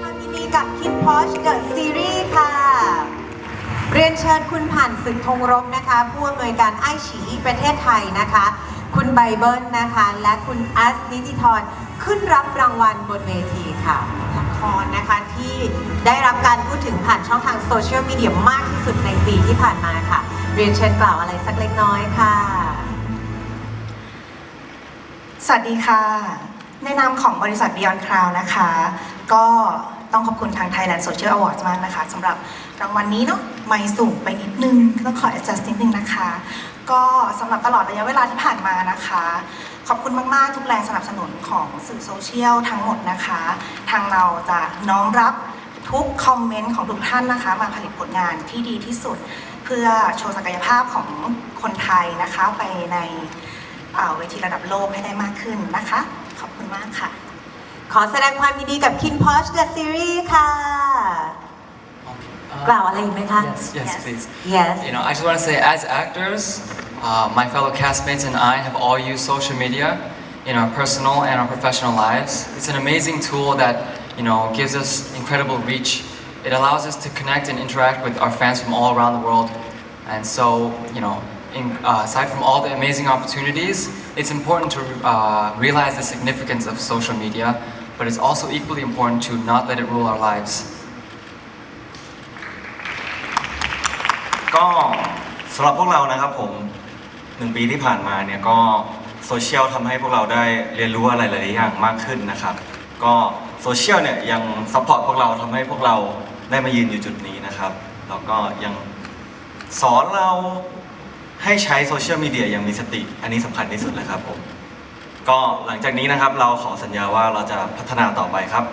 ความยินดีกับคินพอชเดอะซีรีส์ค่ะ เรียนเชิญคุณผ่านศึกธงรบนะคะ ผู้อำนวยการไอฉีประเทศไทยนะคะ คุณไบเบิลนะคะ และคุณอัสนิติธรขึ้นรับรางวัลบนเวทีค่ะละครนะคะที่ได้รับการพูดถึงผ่านช่องทางโซเชียลมีเดียมากที่สุดในปีที่ผ่านมาค่ะ เรียนเชิญกล่าวอะไรสักเล็กน้อยค่ะ สวัสดีค่ะ ในนามของบริษัท Beyond Cloud นะคะ ก็ต้องขอบคุณทาง Thailand Social Awards มากนะคะสำหรับรางวัลนี้เนาะไม่สูงไปนิดนึงต้องขอ adjust นิดนึงนะคะ ก็สำหรับตลอดระยะเวลาที่ผ่านมานะคะ ขอบคุณมาก ๆ ทุกแรงสนับสนุนของสื่อโซเชียลทั้งหมดนะคะ ทางเราจะน้อมรับทุกคอมเมนต์ของทุกท่านนะคะ มาผลิตผลงานที่ดีที่สุด เพื่อโชว์ศักยภาพของคนไทยนะคะไปใน เอ่อเวทีระดับโลกให้ได้มากขึ้นนะคะ ขอบคุณมากค่ะ ขอแสดงความยินดีกับคินพอชเดอะซีรีส์ค่ะ Uh, กล่าวอะไรอีกไหมคะ Yes, yes, Yes. please. yes You know, I just want to say, as actors, uh, my fellow castmates and I have all used social media in our personal and our professional lives. It's an amazing tool that you know gives us incredible reach. It allows us to connect and interact with our fans from all around the world. And so, you know, in, uh, aside from all the amazing opportunities, it's important to uh, realize the significance of social media. But it's also equally important to not let it rule our lives. ก็สำหรับพวกเรานะครับผมหนึ่งปีที่ผ่านมาเนี่ยก็โซเชียลทำให้พวกเราได้เรียนรู้อะไรหลายๆอย่างมากขึ้นนะครับ ก็โซเชียลเนี่ยยังซัพพอร์ตพวกเราทำให้พวกเราได้มายืนอยู่จุดนี้นะครับ แล้วก็ยังสอนเรา ให้ใช้โซเชียลมีเดียอย่างมีสติ อันนี้สำคัญที่สุดเลยครับผม ก็หลังจากนี้นะครับ เราขอสัญญาว่าเราจะพัฒนาต่อไปครับ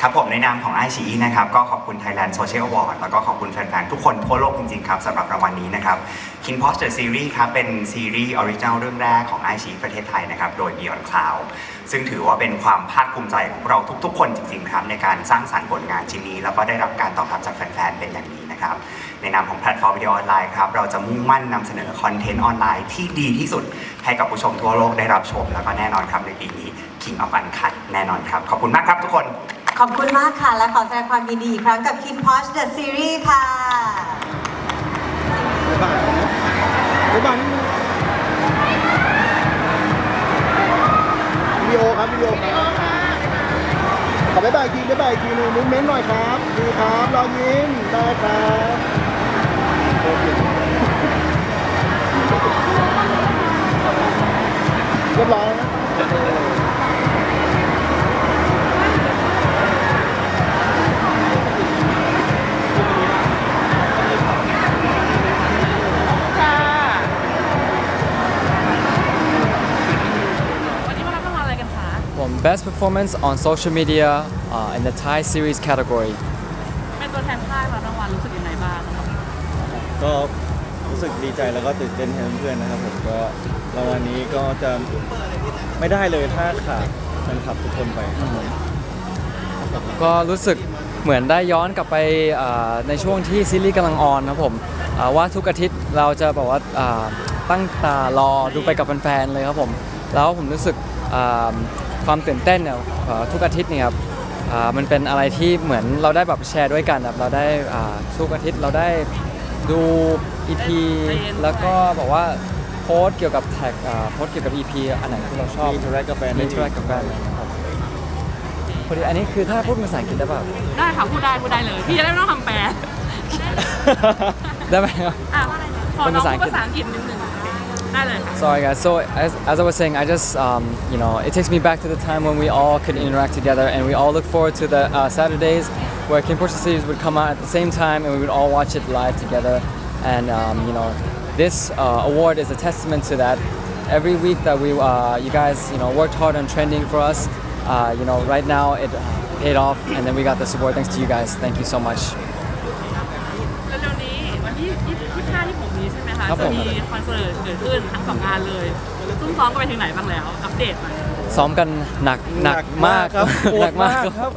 ครับผมในนามของไอชีนะครับก็ขอบคุณ Thailand Social Award แล้วก็ขอบคุณแฟนๆ ทุกคนทั่วโลกจริงๆ ครับสำหรับรางวัลนี้นะครับ King p o s t e r Series ครับเป็นซีรีส์ออริจินัลเรื่องแรกของไอชีประเทศไทยนะครับ โดย Beyond Cloud ซึ่งถือว่าเป็นความภาคภูมิใจของพวกเราทุกๆ คนจริงๆครับในการสร้างสรรค์ผลงานชิ้นนี้ แล้วก็ได้รับการตอบรับจากแฟนๆเป็นอย่างดีนะครับในนามของแพลตฟอร์มวิดีโอออนไลน์ครับเราจะมุ่งมั่นนำเสนอคอนเทนต์ออนไลน์ที่ดีที่สุด ให้กับผู้ชมทั่วโลกได้รับชม แล้วก็แน่นอนครับในปีนี้ King of Uncut แน่นอนครับ ขอบคุณมากครับทุกคนขอบคุณมากค่ะ และขอแสดงความยินดีอีกครั้งกับคินพอชเดอะซีรีส์ค่ะบ๊ายบายนิดนึ ดีโอครับวิดีโอครับขอบ๊ายบายอีกทีบ๊ายบายอีกทีหนึงมุ้งเม้นหน่อยครับดีครับรอยิ้มได้ครับเรียบร้อยนะ กันคะ Well, best performance on social media uh, in the Thai series category. เป็นตัวแทนค่ายมารับรางวัลรู้สึกยังไงบ้างครับก็รู้สึกดีใจแล้วก็ตื่นเต้นแทนเพื่อนๆนะครับผมก็รางวัลนี้ก็จะไม่ได้เลยถ้าขาดแฟนคลับทุกคนไปครับผมก็รู้สึกเหมือนได้ย้อนกลับไปอ่าในช่วงที่ซีรีส์กำลังออนครับผมอ่าว่าทุกอาทิตย์เราจะบอกว่าอ่าตั้งตารอดูไปกับแฟนๆเลยครับผม แล้วผมรู้สึกอ่า ความตื่นเต้นเนี่ยอ่าทุกอาทิตย์เนี่ยครับอ่ามันเป็นอะไรที่เหมือนเราได้แบบแชร์ด้วยกันแบบเราได้อ่าทุกอาทิตย์เราได้ดู EP แล้วก็บอกว่าโพสต์เกี่ยวกับแท็กอ่าโพสต์เกี่ยวกับ EP อันไหนที่เราชอบมี interact กับแฟนได้มีดี interact กับแฟนเลยครับพอดีอันนี้คือถ้าพูดภาษาอังกฤษได้เปล่าได้ค่ะพูดได้พูดได้เลยพี่จะได้ไม่ต้องทำแปลได้ไหมครับอะขอน้องพูดเป็นภาภาษาษาอัอังงกกฤฤษษนิดนึง Alan. Sorry guys. So as, as I was saying, I just um, you know it takes me back to the time when we all could interact together, and we all look forward to the uh, Saturdays where Kimporsa series would come out at the same time, and we would all watch it live together. And um, you know, this uh, award is a testament to that. Every week that we uh, you guys you know worked hard on trending for us, uh, you know right now it paid off, and then we got this award thanks to you guys. Thank you so much. คะครับจะผมมีคอนเสิร์ตเกิดขึ้นทั้งสองงานเลยซุ่มซ้อมกันไปถึงไหนบ้างแล้ว อัปเดตหน่อยซ้อมกันหนักหนักมากครับโหหนัดกมามากกครับครับ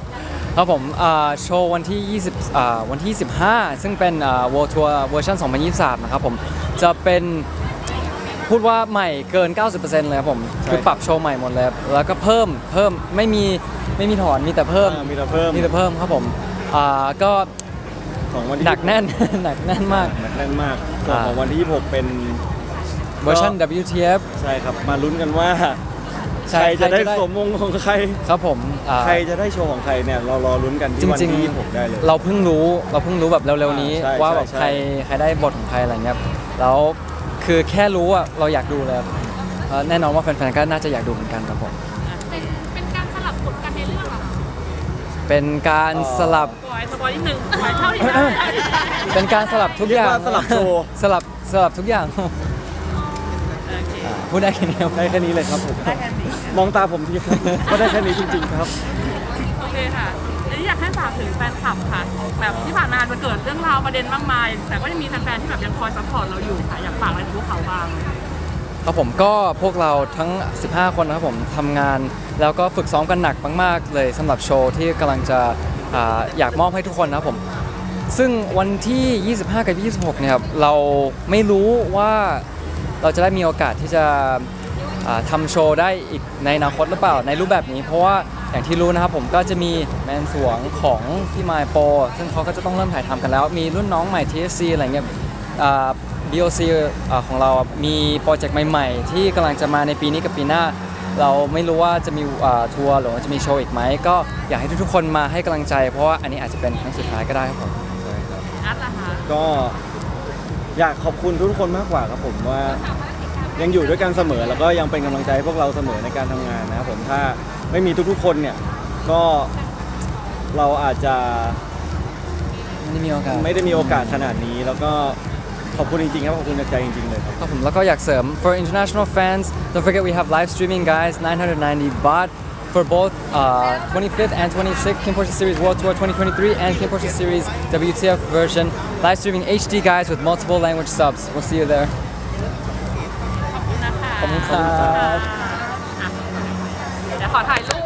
ครับผมอ่าโชว์วันที่ 20อ่าวันที่ 15 ซึ่งเป็นอ่า World Tour เวอร์ชัน2023 นะครับผม จะเป็นพูดว่าใหม่เกิน 90%เลยครับผมคือปรับโชว์ใหม่หมดเลยครับแล้วก็เพิ่มเพิ่มไม่มีไม่มีถอนมีแต่เพิ่ม อ่ามีแต่เพิ่ม มีแต่เพิ่มครับผมอ่าก็ ของวันที่หนักแน่น หนักแน่นมาก หนักแน่นมากส่วนของวันที่26เป็นเวอร์ชัน WTF ใช่ครับ มาลุ้นกันว่าใช่ใครจะได้ใครจะได้สวมมงของใคร ครับผมอ่าใครจะได้โชว์ของใครเนี่ยเรารอลุ้นกันจที่วันริงที่26ได้เลยๆเราเพิ่งรู้เราเพิ่งรู้แบบเร็วๆนี้อ่าใช่ว่าแบบใช่ใครใครได้บทของใครอะไรเงี้ยแล้วคือแค่รู้อะเราอยากดูเลยครับเอ่อแน่นอนว่าแฟนๆก็น่าจะอยากดูเหมือนกันครับผม เป็นการสลับสปอยสปอยนิดนึงสปอยเท่าที่ได้เป็นการสลับทุกอย่างเรียกว่าสลับโชว์ สลับสลับทุกอย่าง โอเคพูดได้แค่นี้ครับ ได้แค่นี้เลยครับผมมองตาผมทีครับก็ได้แค่นี้จริง ๆ ครับ โอเคค่ะแล้วอยากให้ฝากถึงแฟนคลับค่ะ แบบที่ผ่านมามันเกิดเรื่องราวประเด็นมากมาย แต่ก็ยังมีแฟนๆที่แบบยังคอยซัพพอร์ตเราอยู่ค่ะ อยากฝากอะไรถึงพวกเขาบ้าง ครับผมก็พวกเราทั้ง 15 คนนะครับผมทำงาน แล้วก็ฝึกซ้อมกันหนักมากๆ เลยสำหรับโชว์ที่กำลังจะอาอยากมอบให้ทุกคนนะครับผม ซึ่งวันที่ 25 กับ 26 เนี่ยครับเราไม่รู้ว่าเราจะได้มีโอกาสที่จะอ่าทำโชว์ได้อีกในอนาคตหรือเปล่าในรูปแบบนี้ เพราะว่าอย่างที่รู้นะครับผมก็จะมีแมนสวงของพี่มายโปซึ่งเขาก็จะต้องเริ่มถ่ายทำกันแล้ว มีรุ่นน้องใหม่ TSC อะไรเงี้ยอ่า BOC อ่าของเราอะมีโปรเจกต์ใหม่ๆ ที่กำลังจะมาในปีนี้กับปีหน้า เราไม่รู้ว่าจะมีอ่าทัวร์หรือว่าจะมีโชว์อีกไหม ก็อยากให้ทุกๆคนมาให้กำลังใจ เพราะว่าอันนี้อาจจะเป็นครั้งสุดท้ายก็ได้ครับผมอัดล่ะคะก็อยากขอบคุณทุกคนมากกว่าครับผมว่า ยังอยู่ด้วยกันเสมอแล้วก็ยังเป็นกำลังใจให้พวกเราเสมอในการทำงานนะครับผมถ้าไม่มีทุกๆคนเนี่ยก็เราอาจจะไม่ได้มีโอกาส ไม่ได้มีโอกาสขนาดนี้ แล้วก็ ขอบคุณจริงๆครับขอบคุณจากใจจริงๆเลยครับ ครับผมแล้วก็อยากเสริม for international fans don't forget we have live streaming guys 990 baht for both uh, 25th and 26th Kim Porsche Series World Tour 2023 and Kim Porsche Series WTF version live streaming HD guys with multiple language subs we'll see you there ขอบคุณนะคะ ขอบคุณครับ อ่ะเดี๋ยวขอถ่ายรูป